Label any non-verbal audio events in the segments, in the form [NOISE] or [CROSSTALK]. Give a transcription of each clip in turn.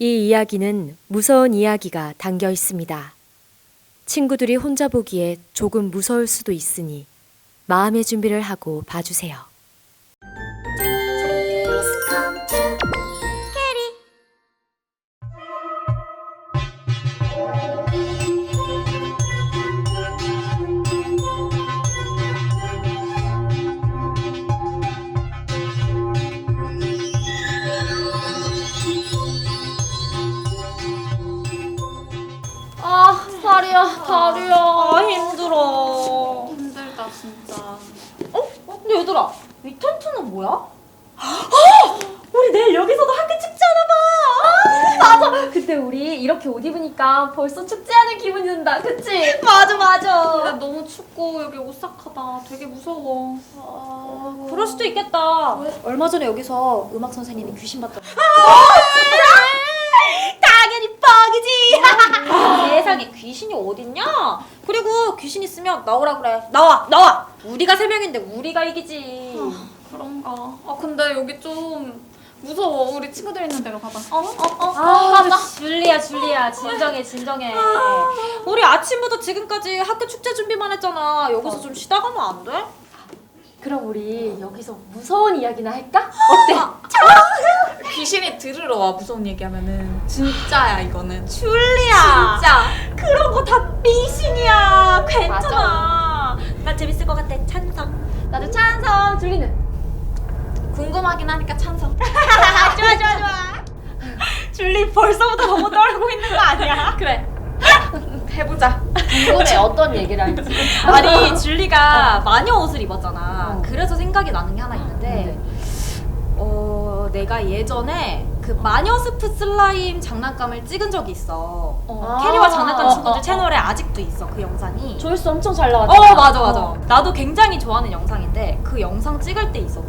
이 이야기는 무서운 이야기가 담겨 있습니다. 친구들이 혼자 보기에 조금 무서울 수도 있으니 마음의 준비를 하고 봐주세요. 벌써 축제하는 기분이 든다 그치? [LAUGHS] 맞아 맞아. 너무 춥고 여기 오싹하다 되게 무서워 아, 그럴 수도 있겠다. 얼마 전에 여기서 음악 선생님이 귀신 봤다고. [LAUGHS] 당연히 뻥이지. [LAUGHS] 세상에 귀신이 어딨냐? 그리고 귀신 있으면 나오라 그래. 나와, 나와. 우리가 세 명인데 우리가 이기지. 그런가 아 근데 여기 좀 무서워 우리 친구들 있는 데로 가봐 어, 어, 어. 아, 가자. 줄리야, 줄리야, 진정해, 진정해. 우리 아침부터 지금까지 학교 축제 준비만 했잖아. 여기서 좀 쉬다 가면 안 돼? 그럼 우리 여기서 무서운 이야기나 할까? [LAUGHS] 귀신이 들으러 와 무서운 얘기하면은 진짜야 이거는 줄리야. 진짜 그런 거 다 미신이야. 괜찮아. 나 재밌을 것 같아. 찬성. 나도 찬성 줄리는 궁금하긴 하니까 찬성 [LAUGHS] 좋아, 좋아, 좋아. 줄리 벌써부터 너무 떨고 있는 거 아니야? [LAUGHS] 그래 해보자 궁금해 어떤 얘기를 할지 [LAUGHS] 아니 줄리가 마녀 옷을 입었잖아. 어. 그래서 생각이 나는 게 하나 있는데, 어 내가 예전에 그 마녀 스프 슬라임 장난감을 찍은 적이 있어. 어. 캐리와 장난감 어, 친구들 어, 어. 채널에 아직도 있어 그 영상이. 조회수 엄청 잘 나왔잖아 어 맞아 맞아. 나도 굉장히 좋아하는 영상인데 그 영상 찍을 때 일이야.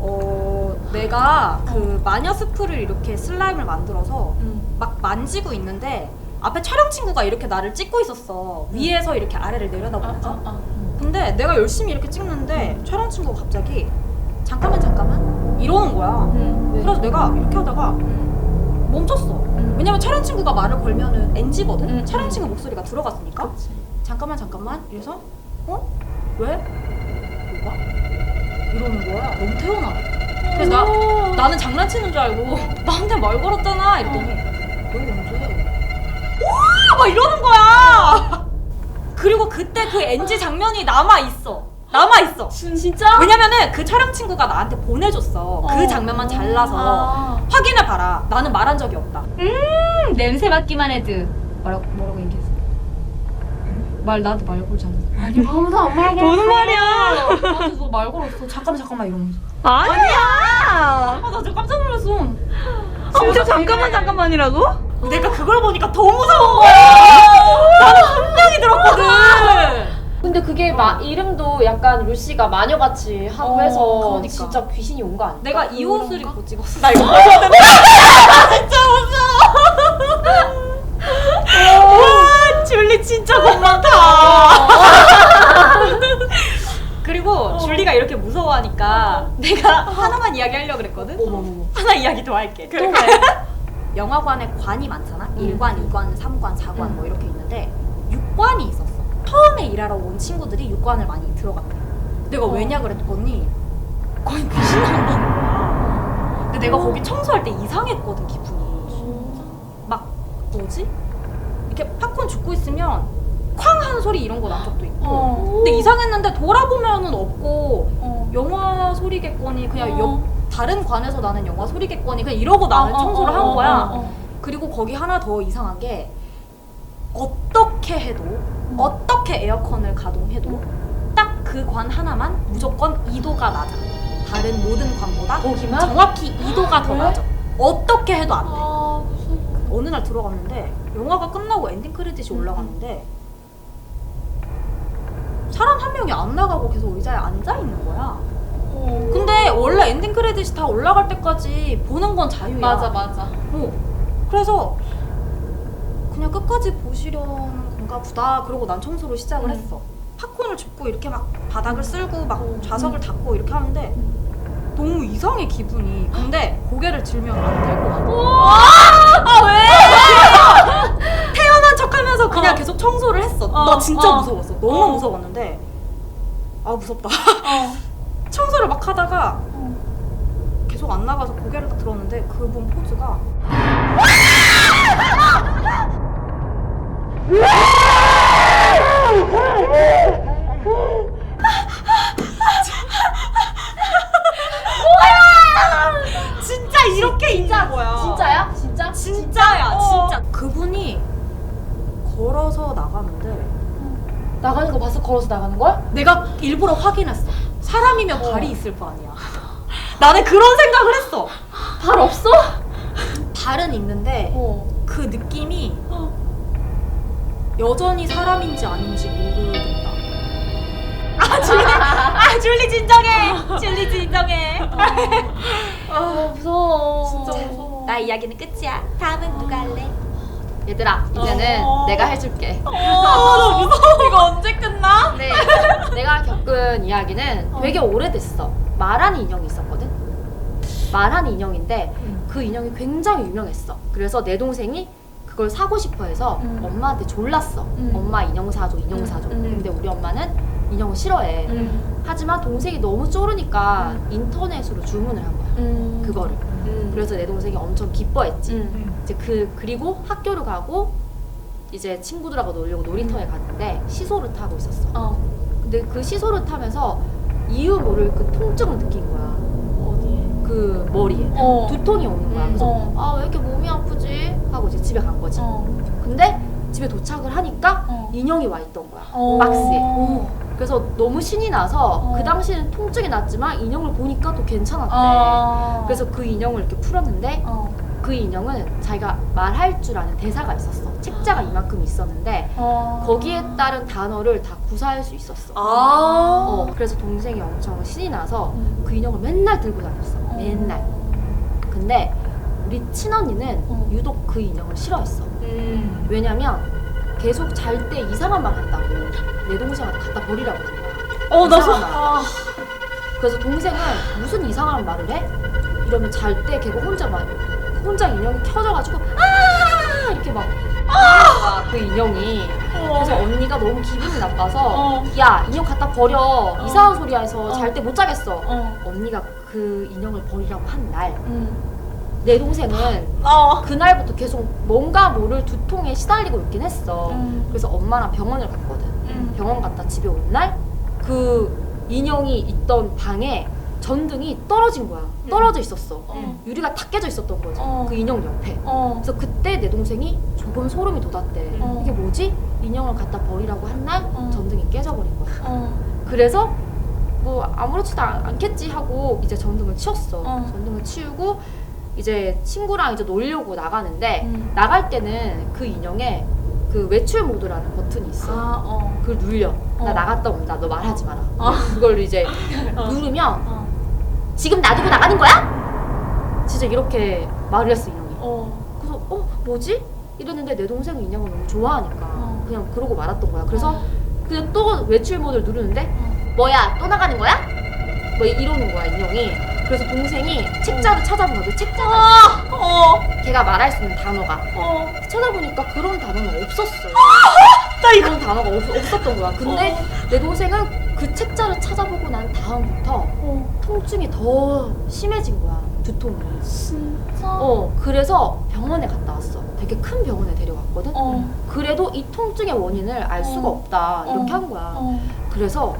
어 내가 그 마녀 스프를 이렇게 슬라임을 만들어서 막 만지고 있는데 앞에 촬영 친구가 이렇게 나를 찍고 있었어. 위에서 이렇게 아래를 내려다보면서. 근데 내가 열심히 이렇게 찍는데 촬영 친구가 갑자기 잠깐만 잠깐만 이러는 거야. 그래서 내가 이렇게 하다가 멈췄어. 왜냐면 촬영 친구가 말을 걸면은 NG거든. 음, 촬영 음. 친구 목소리가 들어갔으니까. 잠깐만 잠깐만 이래서 어? 왜? 뭐가? 이러는 거야. 너무 태어나. 그래서 나 나는 장난치는 줄 알고 [LAUGHS] 나한테 말 걸었잖아 이랬더니 너 언제? 와! 막 이러는 거야. [LAUGHS] 그리고 그때 그 NG 장면이 남아 있어. 남아 있어. 진짜? 왜냐면은 그 촬영 친구가 나한테 보내줬어. 그 장면만 잘라서 아. 확인해 봐라. 나는 말한 적이 없다. 냄새 맡기만 해도 뭐라고 뭐라고 얘기했어? 말 나한테 말 걸잖아. 아니 아무도 안 말고 뭔 말이야? 나한테 너말 걸었어. 잠깐만 잠깐만 이러면서. 아니야. 아나 진짜 깜짝 놀랐어. 아, 진짜 잠깐만 잠깐만이라고? 내가 그걸 보니까 더 무서운 거야. 나는 분명히 들었거든. 근데 그게 마, 이름도 약간 루시가 마녀같이 하고 어, 해서 그러니까. 진짜 귀신이 온 거 아니야? 내가 이? 옷을 입고 [LAUGHS] 찍었어. 나 이거 벗어야 되는데. 진짜 무서워. 와, 줄리 진짜 겁많다. 그리고 줄리가 이렇게 무서워 하니까 내가 하나만 이야기하려고 그랬거든. 하나 이야기 더 할게. 그래. [LAUGHS] 영화관에 관이 많잖아. 1관, 2관, 3관, 4관 뭐 이렇게 있는데 6관이 있었어. 처음에 일하러 온 친구들이 6관을 많이 들어갔대. 내가 왜냐 그랬더니 거의 귀신 나온다는 거야. 근데 내가 거기 청소할 때 이상했거든 기분이. 막 뭐지? 이렇게 팝콘 줍고 있으면 쾅 하는 소리 이런 거 난 적도 있고. 어. 근데 이상했는데 돌아보면은 없고 어. 영화 소리겠거니 그냥 어. 옆 다른 관에서 나는 영화 소리겠거니 그냥 이러고 나는 청소를 한 거야. 어, 어, 어. 그리고 거기 하나 더 이상한 게 어떻게 해도 어떻게 에어컨을 가동해도 딱 그 관 하나만 무조건 2도가 낮아. 다른 모든 관보다 거기만? 정확히 2도가 더 왜? 낮아. 어떻게 해도 안 돼. 아 무슨 어느 날 들어갔는데 영화가 끝나고 엔딩 크레딧이 올라갔는데 사람 한 명이 안 나가고 계속 의자에 앉아 있는 거야. 근데 원래 엔딩 크레딧이 다 올라갈 때까지 보는 건 자유야. 맞아 맞아. 어. 그래서 그냥 끝까지 보시려는 건가 보다. 그러고 난 청소를 시작을 음. 했어. 팝콘을 줍고 이렇게 막 바닥을 음. 쓸고 막 음. 좌석을 닦고 이렇게 하는데 음. 너무 이상해 기분이. 근데 고개를 들면 안 되고. 아 왜? [LAUGHS] 태연한 척하면서 그냥 어. 계속 청소를 했어. 어, 나 진짜 어. 무서웠어. 너무 어. 무서웠는데 아 무섭다. 어. [LAUGHS] 하다가 계속 안 나가서 고개를 딱 들었는데 그분 포즈가 진짜 이렇게 있는 거야. 진짜야? 진짜? 진짜야, 어. 진짜. 그분이 걸어서 나가는데 나가는 거 봤어? 걸어서 나가는 걸? 내가 일부러 확인했어. 사람이면 어. 발이 있을 거 아니야. [LAUGHS] 나는 그런 생각을 했어. 발 없어? 발은 있는데 어. 그 느낌이 여전히 사람인지 아닌지 모르겠다. 아 줄리, 아 줄리 진정해, 줄리 진정해. 어, 무서워. 진짜 무서워. 나 이야기는 끝이야. 다음은 누가 할래? 얘들아, 이제는 어. 내가 해줄게. 어, 나 무서워. 이거 언제 끝나? 네, 내가 겪은 이야기는 되게 오래됐어. 말하는 인형이 있었거든. 말하는 인형인데 그 인형이 굉장히 유명했어. 그래서 내 동생이 그걸 사고 싶어 해서 음. 엄마한테 졸랐어. 음. 엄마 인형 사줘, 인형 사줘. 음. 근데 우리 엄마는 인형을 싫어해. 음. 하지만 동생이 너무 쪼르니까 인터넷으로 주문을 한 거야. 음. 그거를. 그래서 내 동생이 엄청 기뻐했지. 음. 이제 그 그리고 학교를 가고 이제 친구들하고 놀려고 놀이터에 갔는데 시소를 타고 있었어. 어. 근데 그 시소를 타면서 이유 모를 그 통증을 느낀 거야. 어디에? 그 머리에 어. 두통이 오는 거야. 그래서 어. 아 왜 이렇게 몸이 아프지? 하고 이제 집에 간 거지. 어. 근데 집에 도착을 하니까 어. 인형이 와 있던 거야. 어. 박스에. 그래서 너무 신이 나서 어. 그 당시에는 통증이 났지만 인형을 보니까 또 괜찮았대. 어. 그래서 그 인형을 이렇게 풀었는데 어. 그 인형은 자기가 말할 줄 아는 대사가 있었어. 책자가 이만큼 있었는데 어. 거기에 따른 단어를 다 구사할 수 있었어. 아. 어, 그래서 동생이 엄청 신이 나서 음. 그 인형을 맨날 들고 다녔어. 어. 맨날. 근데 우리 친언니는 어. 유독 그 인형을 싫어했어. 음. 왜냐면 계속 잘 때 이상한 말 한다고 내 동생한테 갖다 버리라고 그런 거야. 어, 나 이상한 소- 말. 그래서 동생은 무슨 이상한 말을 해? 이러면 잘 때 걔가 혼자 막 혼자 인형이 켜져가지고 아 이렇게 막 아! 그 인형이 그래서 언니가 너무 기분이 나빠서 어. 야 인형 갖다 버려 이상한 소리 해서 잘때 못 자겠어 어. 언니가 그 인형을 버리라고 한날내 음. 동생은 어. 그날부터 계속 뭔가 모를 두통에 시달리고 있긴 했어 음. 그래서 엄마랑 병원을 갔거든 음. 병원 갔다 집에 온 날 그 인형이 있던 방에 전등이 떨어진 거야 떨어져 있었어 어. 유리가 다 깨져 있었던 거지 어. 그 인형 옆에 어. 그래서 그때 내 동생이 조금 소름이 돋았대. 어. 이게 뭐지? 인형을 갖다 버리라고 한 날 어. 전등이 깨져버린 거야. 어. 그래서 뭐 아무렇지도 않- 않겠지 하고 이제 전등을 치웠어. 어. 전등을 치우고 이제 친구랑 이제 놀려고 나가는데 음. 나갈 때는 그 인형에 그 외출 모드라는 버튼이 있어. 아, 어. 그걸 눌려. 어. 나 나갔다 온다. 너 말하지 마라. 어. 그걸 이제 [LAUGHS] 누르면 어. 지금 놔두고 나가는 거야? 진짜 이렇게 말을 했어 인형이. 어. 그래서 어 뭐지? 이랬는데 내 동생이 인형을 너무 좋아하니까 어. 그냥 그러고 말았던 거야. 그래서 그냥 또 외출 모드를 누르는데 어. 뭐야 또 나가는 거야? 뭐 이러는 거야 인형이. 그래서 동생이 책자를 찾아본 거야. 그 책자가 있어. 어. 걔가 말할 수 있는 단어가 어. 찾아보니까 그런 단어는 없었어. 나 이거 그런 단어가 없, 없었던 거야. 근데 내 동생은 그 책자를 찾아보고 난 다음부터 어. 통증이 더 심해진 거야. 두통이. 진짜? 어 그래서 병원에 갔다 왔어. 되게 큰 병원에 데려갔거든. 어. 그래도 이 통증의 원인을 알 수가 어. 없다 이렇게 어. 한 거야. 어. 그래서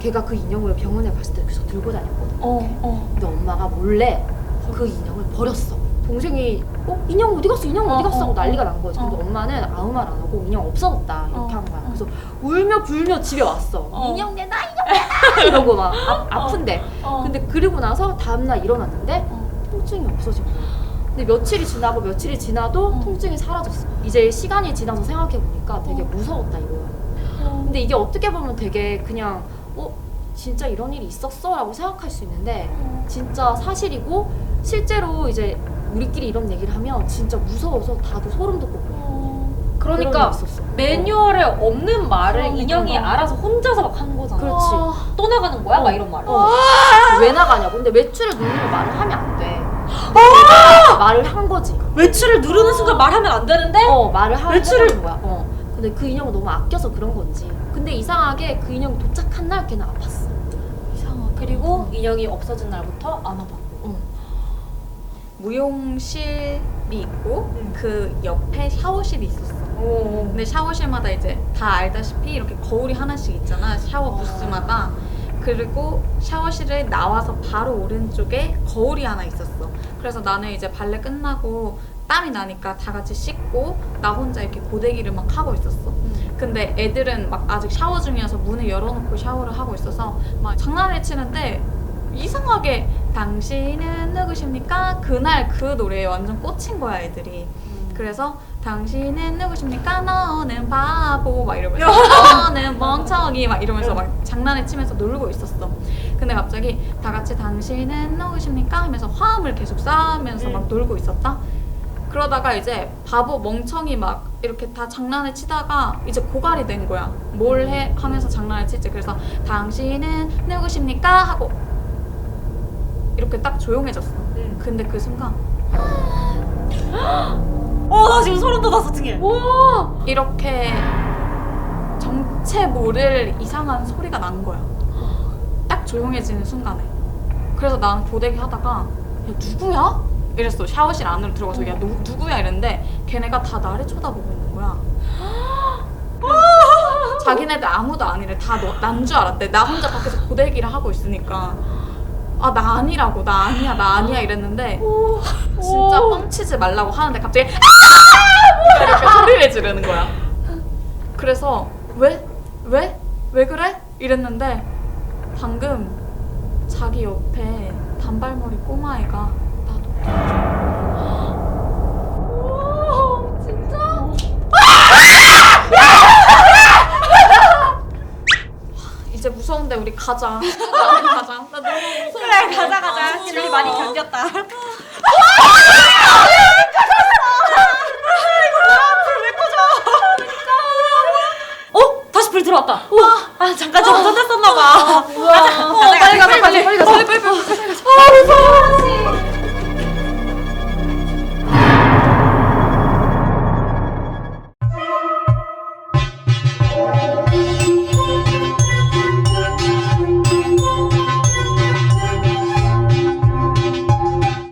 걔가 그 인형을 병원에 갔을 때 계속 들고 다녔거든. 어. 어. 근데 엄마가 몰래 그 인형을 버렸어. 동생이 어 인형 어디 갔어? 인형 어디 어, 갔어? 하고 어, 난리가 난 거지. 근데 어. 엄마는 아무 말 안 하고 인형 없어졌다 이렇게 어, 한 거야. 어. 그래서 울며 불며 집에 왔어. 어. 인형 내놔 인형 내놔 [LAUGHS] 이러고 막 아, 아픈데. 어. 근데 그리고 나서 다음날 일어났는데 어. 통증이 없어진 거야. 근데 며칠이 지나고 며칠이 지나도 어. 통증이 사라졌어. 이제 시간이 지나서 생각해 보니까 되게 어. 무서웠다 이거야. 어. 근데 이게 어떻게 보면 되게 그냥 어 진짜 이런 일이 있었어라고 생각할 수 있는데 어. 진짜 사실이고 실제로 이제 우리끼리 이런 얘기를 하면 진짜 무서워서 다들 소름 돋고 그래. 어. 그러니까. 매뉴얼에 없는 말을 그러니까. 인형이 알아서 혼자서 막 하는 거잖아. 그렇지. 또 나가는 거야? 막 이런 말을. 어. 왜 나가냐고. 근데 외출을 누르면 말을 하면 안 돼. 내가 말을 한 거지. 외출을 누르는 순간 말하면 안 되는데 어 말을 하, 외출을- 해버린 거야. 어. 근데 그 인형을 너무 아껴서 그런 건지. 근데 이상하게 그 인형이 도착한 날 걔는 아팠어. 이상하다. 그리고 인형이 없어진 날부터 안 아팠고. 무용실이 있고 응. 그 옆에 샤워실이 있었어. 오. 근데 샤워실마다 이제 다 알다시피 이렇게 거울이 하나씩 있잖아. 샤워 부스마다. 그리고 샤워실에 나와서 바로 오른쪽에 거울이 하나 있었어. 그래서 나는 이제 발레 끝나고 땀이 나니까 다 같이 씻고 나 혼자 이렇게 고데기를 막 하고 있었어. 근데 애들은 막 아직 샤워 중이어서 문을 열어놓고 샤워를 하고 있어서 막 장난을 치는데 이상하게 당신은 누구십니까? 그날 그 노래에 완전 꽂힌 거야 애들이. 그래서 당신은 누구십니까? 너는 바보 막 이러면서 [LAUGHS] 너는 멍청이 막 이러면서 막 장난을 치면서 놀고 있었어. 근데 갑자기 다 같이 당신은 누구십니까? 하면서 화음을 계속 쌓으면서 막 놀고 있었다. 그러다가 이제 바보 멍청이 막 이렇게 다 장난을 치다가 이제 고갈이 된 거야. 뭘 해? 하면서 장난을 치지. 그래서 당신은 누구십니까? 하고 이렇게 딱 조용해졌어. 근데 그 순간 [GASPS] 어, 나 지금 소름 돋았어, 등에. 이렇게 정체 모를 이상한 소리가 난 거야. 딱 조용해지는 순간에. 그래서 나는 고데기 하다가 야 누구야? 이랬어. 샤워실 안으로 들어가서 야 누, 누구야 이랬는데 걔네가 다 나를 쳐다보고 있는 거야. [GASPS] 자기네들 아무도 아니래. 다 난 줄 알았대. 나 혼자 밖에서 고데기를 하고 있으니까. 아, 나 아니라고. 나 아니야. 나 아니야. 이랬는데. 진짜 뻥치지 말라고 하는데 갑자기 아! 이렇게 소리를 지르는 거야. 그래서 왜? 왜? 왜 그래? 이랬는데 방금 자기 옆에 단발머리 꼬마애가 나도 이제 무서운데 우리 가자. 가자, [LAUGHS] 가자. 나 너무 무서워. 그래, 가자, 가자. 줄리 많이 견뎠다. [LAUGHS] 어? 다시 불 들어왔다. 우와. 아, 잠깐 저거 던졌었나봐. 가자, 가자, 빨리 가자, 빨리. 빨리 가자. 빨리, 빨리, 빨리. 아, 무서워.